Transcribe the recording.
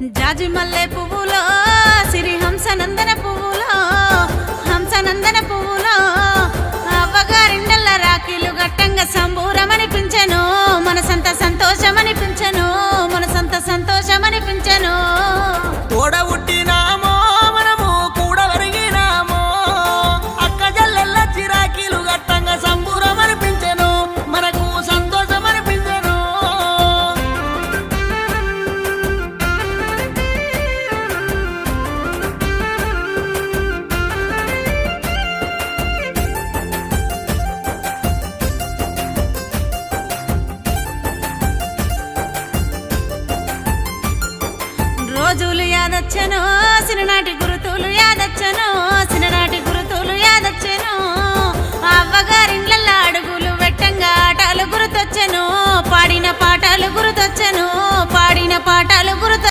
జాజి మల్లె పువ్వులో రోజులు యాదచ్చను సిననాటి గురుతులు యాదచ్చను.